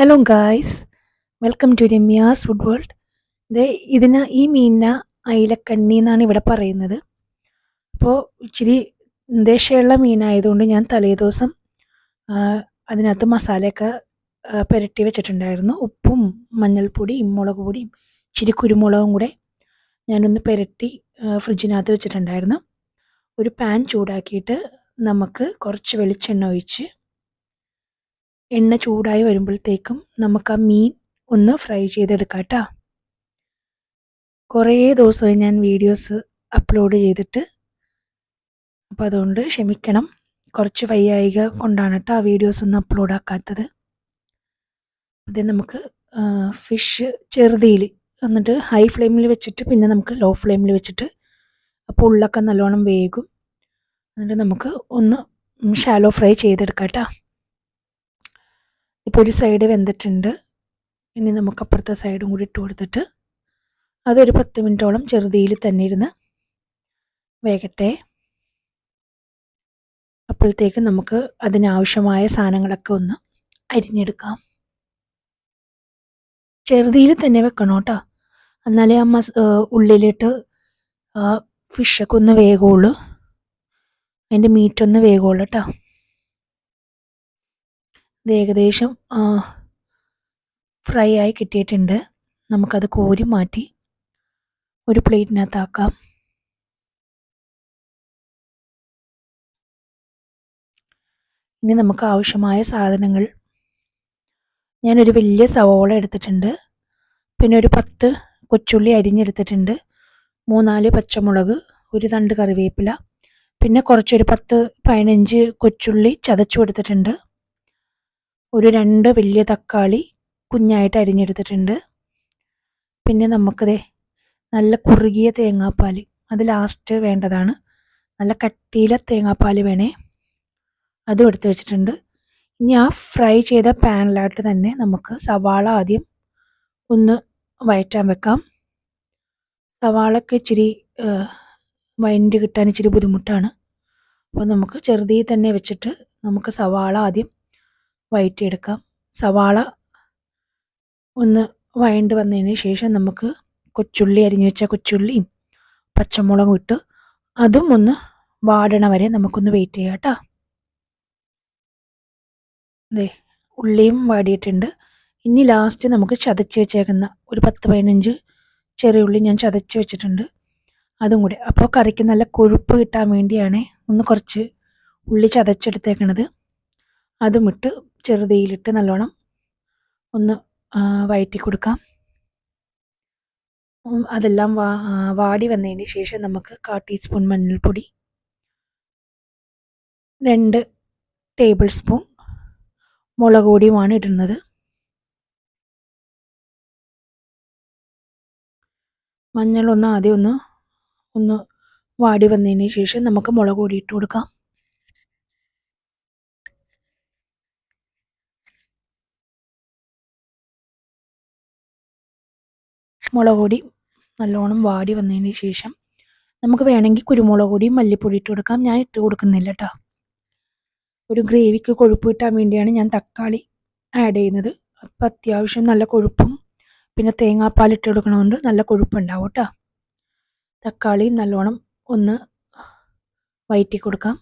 Hello guys welcome to Ramya's food world ഇത് ഇതിന് ഈ മീനിന് അയിലക്കണ്ണി എന്നാണ് ഇവിടെ പറയുന്നത്. അപ്പോൾ ഇച്ചിരി ദേശയുള്ള മീനായതുകൊണ്ട് ഞാൻ തലേദിവസം അതിനകത്ത് മസാലയൊക്കെ പുരട്ടി വെച്ചിട്ടുണ്ടായിരുന്നു. ഉപ്പും മഞ്ഞൾപ്പൊടിയും മുളക് പൊടിയും ഇച്ചിരി കുരുമുളകും കൂടെ ഞാനൊന്ന് പുരട്ടി ഫ്രിഡ്ജിനകത്ത് വെച്ചിട്ടുണ്ടായിരുന്നു. ഒരു പാൻ ചൂടാക്കിയിട്ട് നമുക്ക് കുറച്ച് വെളിച്ചെണ്ണ ഒഴിച്ച് എണ്ണ ചൂടായി വരുമ്പോഴത്തേക്കും നമുക്ക് ആ മീൻ ഒന്ന് ഫ്രൈ ചെയ്തെടുക്കാം കേട്ടോ. കുറേ ദിവസമായി ഞാൻ വീഡിയോസ് അപ്ലോഡ് ചെയ്തിട്ട് അപ്പോൾ അതുകൊണ്ട് ക്ഷമിക്കണം. കുറച്ച് വയ്യായിക കൊണ്ടാണ് കേട്ടോ ആ വീഡിയോസ് ഒന്നും അപ്ലോഡ് ആക്കാത്തത്. അത് നമുക്ക് ഫിഷ് ചെറുതിയിൽ എന്നിട്ട് ഹൈ ഫ്ലെയിമിൽ വെച്ചിട്ട് പിന്നെ നമുക്ക് ലോ ഫ്ലെയിമിൽ വെച്ചിട്ട് അപ്പോൾ ഉള്ളൊക്കെ നല്ലോണം വേകും. എന്നിട്ട് നമുക്ക് ഒന്ന് ഷാലോ ഫ്രൈ ചെയ്തെടുക്കാം കേട്ടോ. ഇപ്പോൾ ഒരു സൈഡ് വെന്തിട്ടുണ്ട്. ഇനി നമുക്ക് അപ്പുറത്തെ സൈഡും കൂടി ഇട്ട് കൊടുത്തിട്ട് അതൊരു പത്ത് മിനിറ്റോളം ചെറുതിയിൽ തന്നെ ഇരുന്ന് വേകട്ടെ. അപ്പോഴത്തേക്ക് നമുക്ക് അതിനാവശ്യമായ സാധനങ്ങളൊക്കെ ഒന്ന് അരിഞ്ഞെടുക്കാം. ചെറുതിയിൽ തന്നെ വെക്കണം കേട്ടോ. എന്നാലേ ആ മസ് ഉള്ളിലിട്ട് ഫിഷൊക്കെ ഒന്ന് വേഗമുള്ളൂ അതിന്റെ മീറ്റൊന്ന് വേഗമുള്ളൂ കേട്ടോ. ഇത് ഏകദേശം ഫ്രൈ ആയി കിട്ടിയിട്ടുണ്ട്. നമുക്കത് കോരി മാറ്റി ഒരു പ്ലേറ്റിനകത്താക്കാം. ഇനി നമുക്ക് ആവശ്യമായ സാധനങ്ങൾ. ഞാനൊരു വലിയ സവോള എടുത്തിട്ടുണ്ട്. പിന്നെ ഒരു പത്ത് കൊച്ചുള്ളി അരിഞ്ഞെടുത്തിട്ടുണ്ട്. മൂന്നാൽ പച്ചമുളക് ഒരു തണ്ട് കറിവേപ്പില. പിന്നെ കുറച്ചൊരു പത്ത് പതിനഞ്ച് കൊച്ചുള്ളി ചതച്ചു കൊടുത്തിട്ടുണ്ട് ഒരു രണ്ട് വലിയ തക്കാളി കുഞ്ഞായിട്ട് അരിഞ്ഞെടുത്തിട്ടുണ്ട്. പിന്നെ നമുക്കതേ നല്ല കുറുകിയ തേങ്ങാപ്പാൽ അത് ലാസ്റ്റ് വേണ്ടതാണ്. നല്ല കട്ടിയിലെ തേങ്ങാപ്പാൽ വേണേ. അതും എടുത്തു വെച്ചിട്ടുണ്ട്. ഇനി ആ ഫ്രൈ ചെയ്ത പാനിലായിട്ട് തന്നെ നമുക്ക് സവാള ആദ്യം ഒന്ന് വയറ്റാൻ വെക്കാം. സവാളക്ക് ഇച്ചിരി വൈൻഡ് കിട്ടാൻ ഇച്ചിരി ബുദ്ധിമുട്ടാണ്. അപ്പോൾ നമുക്ക് ചെറുതീ തന്നെ വെച്ചിട്ട് നമുക്ക് സവാള ആദ്യം വയറ്റിയെടുക്കാം. സവാള ഒന്ന് വഴണ്ട് വന്നതിന് ശേഷം നമുക്ക് കൊച്ചുള്ളി അരിഞ്ഞു വെച്ച കൊച്ചുള്ളിയും പച്ചമുളകും ഇട്ട് അതും ഒന്ന് വാടണ വരെ നമുക്കൊന്ന് വെയിറ്റ് ചെയ്യാം കേട്ടോ. അതെ ഉള്ളിയും വാടിയിട്ടുണ്ട്. ഇനി ലാസ്റ്റ് നമുക്ക് ചതച്ച് വെച്ചേക്കുന്ന ഒരു പത്ത് പതിനഞ്ച് ചെറിയ ഉള്ളി ഞാൻ ചതച്ച് വെച്ചിട്ടുണ്ട്. അതും കൂടി. അപ്പോൾ കറിക്ക് നല്ല കൊഴുപ്പ് കിട്ടാൻ വേണ്ടിയാണ് ഒന്ന് കുറച്ച് ഉള്ളി ചതച്ചെടുത്തേക്കണത്. അതും ഇട്ട് ചെറുതീയിലിട്ട് നല്ലോണം ഒന്ന് വയറ്റി കൊടുക്കാം അതെല്ലാം വാ വാടി വന്നതിന് ശേഷം നമുക്ക് കാ ടീസ്പൂൺ മഞ്ഞൾപ്പൊടി രണ്ട് ടേബിൾ സ്പൂൺ മുളക് പൊടിയുമാണ് ഇടുന്നത്. മഞ്ഞൾ ഒന്ന് ആദ്യം ഒന്ന് ഒന്ന് വാടി വന്നതിന് ശേഷം നമുക്ക് മുളക് പൊടി ഇട്ട് കൊടുക്കാം മുളക് പൊടി നല്ലോണം വാടി വന്നതിന് ശേഷം നമുക്ക് വേണമെങ്കിൽ കുരുമുളക് പൊടിയും മല്ലിപ്പൊടി ഇട്ട് കൊടുക്കാം. ഞാൻ ഇട്ട് കൊടുക്കുന്നില്ല കേട്ടോ. ഒരു ഗ്രേവിക്ക് കൊഴുപ്പ് കിട്ടാൻ വേണ്ടിയാണ് ഞാൻ തക്കാളി ആഡ് ചെയ്യുന്നത്. അപ്പം അത്യാവശ്യം നല്ല കൊഴുപ്പും പിന്നെ തേങ്ങാപ്പാൽ ഇട്ട് കൊടുക്കണതുകൊണ്ട് നല്ല കൊഴുപ്പുണ്ടാവും കേട്ടോ. തക്കാളി നല്ലോണം ഒന്ന് വയറ്റി കൊടുക്കാം.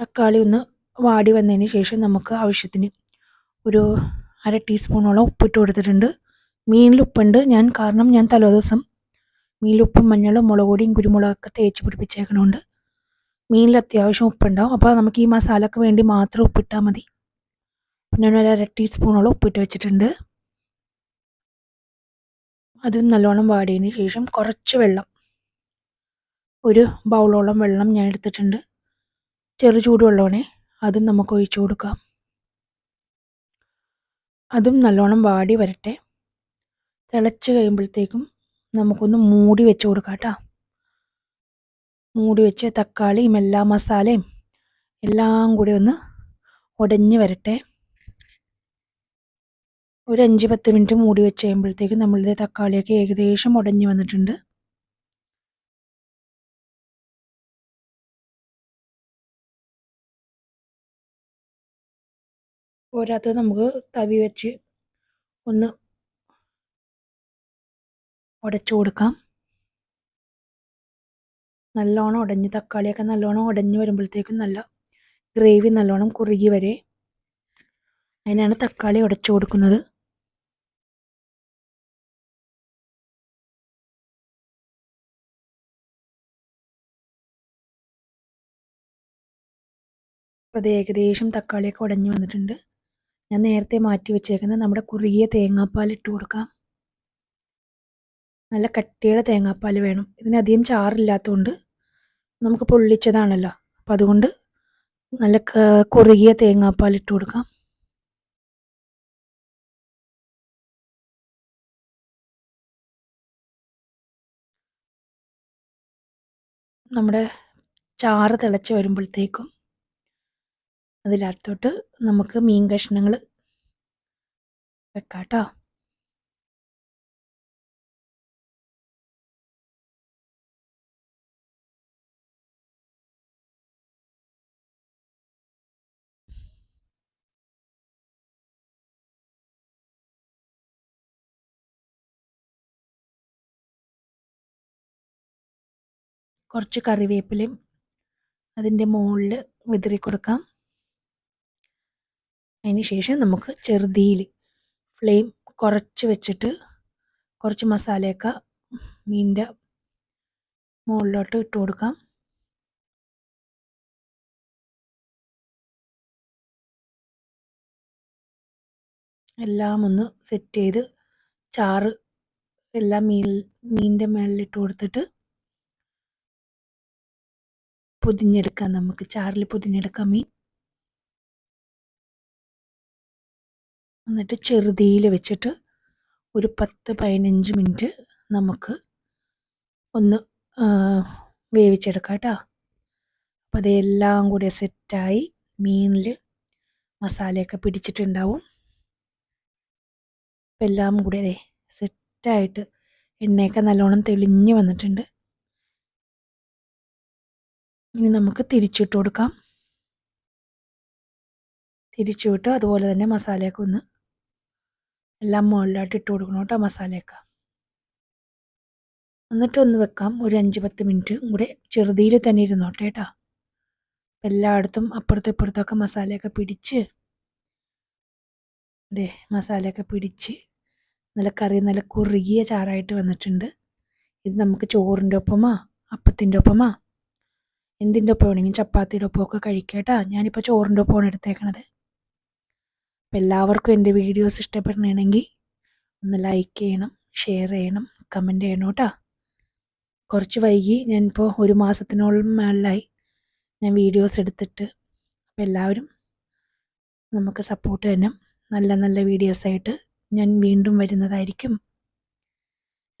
തക്കാളി ഒന്ന് വാടി വന്നതിന് ശേഷം നമുക്ക് ആവശ്യത്തിന് ഒരു അര ടീസ്പൂണോളം ഉപ്പിട്ട് കൊടുത്തിട്ടുണ്ട്. മീനിൽ ഉപ്പുണ്ട്. ഞാൻ കാരണം ഞാൻ തലേദിവസം മീനിൽ ഉപ്പും മഞ്ഞളും മുളക് പൊടിയും കുരുമുളകൊക്കെ തേച്ച് പിടിപ്പിച്ചേക്കണോണ്ട്. മീനിൽ അത്യാവശ്യം ഉപ്പുണ്ടാവും. അപ്പോൾ നമുക്ക് ഈ മസാലക്ക് വേണ്ടി മാത്രം ഉപ്പിട്ടാൽ മതി. പിന്നെ ഒരു അര ടീസ്പൂണോളം ഉപ്പിട്ട് വെച്ചിട്ടുണ്ട്. അത് നല്ലോണം വാടിയതിന് ശേഷം കുറച്ച് വെള്ളം ഒരു ബൗളോളം വെള്ളം ഞാൻ എടുത്തിട്ടുണ്ട്. ചെറു ചൂടുവെള്ളമാണേ അതും നമുക്ക് ഒഴിച്ചു കൊടുക്കാം. അതും നല്ലോണം വാടി വരട്ടെ. തിളച്ച് കഴിയുമ്പോഴത്തേക്കും നമുക്കൊന്ന് മൂടി വെച്ച് കൊടുക്കാം കേട്ടോ. മൂടി വെച്ച് തക്കാളിയും എല്ലാ മസാലയും എല്ലാം കൂടി ഒന്ന് ഉടഞ്ഞ് വരട്ടെ. ഒരു അഞ്ച് പത്ത് മിനിറ്റ് മൂടി വെച്ച് കഴിയുമ്പോഴത്തേക്കും നമ്മളുടെ തക്കാളിയൊക്കെ ഏകദേശം ഉടഞ്ഞ് വന്നിട്ടുണ്ട്. പോരാത്തത് നമുക്ക് തവി വെച്ച് ഒന്ന് ഉടച്ചു കൊടുക്കാം. നല്ലോണം ഉടഞ്ഞ് തക്കാളിയൊക്കെ നല്ലോണം ഉടഞ്ഞ് വരുമ്പോഴത്തേക്കും നല്ല ഗ്രേവി നല്ലോണം കുറുകി വരെ അതിനാണ് തക്കാളി ഉടച്ചു കൊടുക്കുന്നത്. അപ്പോൾ അത് ഏകദേശം തക്കാളിയൊക്കെ ഉടഞ്ഞു വന്നിട്ടുണ്ട്. ഞാൻ നേരത്തെ മാറ്റി വെച്ചേക്കുന്നത് നമ്മുടെ കുറുകിയ തേങ്ങാപ്പാൽ ഇട്ട് കൊടുക്കാം. നല്ല കട്ടിയുടെ തേങ്ങാപ്പാൽ വേണം. ഇതിനധികം ചാറില്ലാത്തതുകൊണ്ട് നമുക്ക് പൊള്ളിച്ചതാണല്ലോ. അപ്പം അതുകൊണ്ട് നല്ല കുറുകിയ തേങ്ങാപ്പാൽ ഇട്ട് കൊടുക്കാം. നമ്മുടെ ചാറ് തിളച്ച് വരുമ്പോഴത്തേക്കും അതിലകത്തോട്ട് നമുക്ക് മീൻ കഷ്ണങ്ങൾ വെക്കാം കേട്ടോ കുറച്ച് കറിവേപ്പിലയും അതിന്റെ മുകളിൽ വിതറി കൊടുക്കാം അതിന് ശേഷം നമുക്ക് ചെറുതീയിൽ ഫ്ലെയിം കുറച്ച് വെച്ചിട്ട് കുറച്ച് മസാലയൊക്കെ മീനിന്റെ മുകളിലോട്ട് ഇട്ട് കൊടുക്കാം. എല്ലാം ഒന്ന് സെറ്റ് ചെയ്ത് ചാറ് എല്ലാം മീൻ മീനിന്റെ മുകളിലിട്ട് കൊടുത്തിട്ട് പൊതിഞ്ഞെടുക്കാം നമുക്ക്. ചാറിൽ പൊതിഞ്ഞെടുക്കാം മീൻ. എന്നിട്ട് ചെറുതീയിൽ വെച്ചിട്ട് ഒരു പത്ത് പതിനഞ്ച് മിനിറ്റ് നമുക്ക് ഒന്ന് വേവിച്ചെടുക്കാം കേട്ടോ. അപ്പോൾ അതെല്ലാം കൂടി സെറ്റായി മീനിൽ മസാലയൊക്കെ പിടിച്ചിട്ടുണ്ടാവും. അപ്പം എല്ലാം കൂടി അതെ സെറ്റായിട്ട് എണ്ണയൊക്കെ നല്ലോണം തെളിഞ്ഞ് വന്നിട്ടുണ്ട്. ഇനി നമുക്ക് തിരിച്ചിട്ട് കൊടുക്കാം. തിരിച്ചു വിട്ട് അതുപോലെ തന്നെ മസാലയൊക്കെ ഒന്ന് എല്ലാം മുകളിലായിട്ട് ഇട്ട് കൊടുക്കണം കേട്ടോ മസാലയൊക്കെ. എന്നിട്ട് ഒന്ന് വെക്കാം. ഒരു അഞ്ച് പത്ത് മിനിറ്റ് കൂടെ ചെറുതിയിൽ തന്നെ ഇരുന്നോട്ടെ കേട്ടോ. എല്ലായിടത്തും അപ്പുറത്തും ഇപ്പുറത്തൊക്കെ മസാലയൊക്കെ പിടിച്ച് അതെ മസാലയൊക്കെ പിടിച്ച് നല്ല കറി നല്ല കുറുകിയ ചാറായിട്ട് വന്നിട്ടുണ്ട്. ഇത് നമുക്ക് ചോറിന്റെ ഒപ്പമാ അപ്പത്തിന്റെ ഒപ്പമാ? എന്തിന്റെ ഒപ്പം വേണമെങ്കിലും ചപ്പാത്തിയുടെ ഒപ്പമൊക്കെ കഴിക്കാം കേട്ടോ. ഞാനിപ്പോൾ ചോറിന്റെ ഒപ്പമാണ് എടുത്തേക്കണത്. അപ്പം എല്ലാവർക്കും എന്റെ വീഡിയോസ് ഇഷ്ടപ്പെടണമെങ്കിൽ ഒന്ന് ലൈക്ക് ചെയ്യണം ഷെയർ ചെയ്യണം കമന്റ് ചെയ്യണം കേട്ടോ. കുറച്ച് വൈകി ഞാനിപ്പോൾ ഒരു മാസത്തിനോളം മേളിലായി ഞാൻ വീഡിയോസ് എടുത്തിട്ട്. അപ്പം എല്ലാവരും നമുക്ക് സപ്പോർട്ട് തന്നെ. നല്ല നല്ല വീഡിയോസായിട്ട് ഞാൻ വീണ്ടും വരുന്നതായിരിക്കും.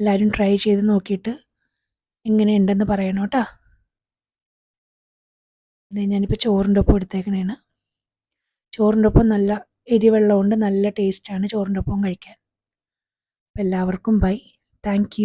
എല്ലാവരും ട്രൈ ചെയ്ത് നോക്കിയിട്ട് എങ്ങനെയുണ്ടെന്ന് പറയണം കേട്ടോ. ഇത് ഞാനിപ്പോൾ ചോറിന്റെ ഒപ്പം എടുത്തേക്കണേണ്. ചോറിന്റെ ഒപ്പം നല്ല എരിവെള്ളം കൊണ്ട് നല്ല ടേസ്റ്റാണ് ചോറിന്റെ ഒപ്പം കഴിക്കാൻ. എല്ലാവർക്കും ബൈ താങ്ക്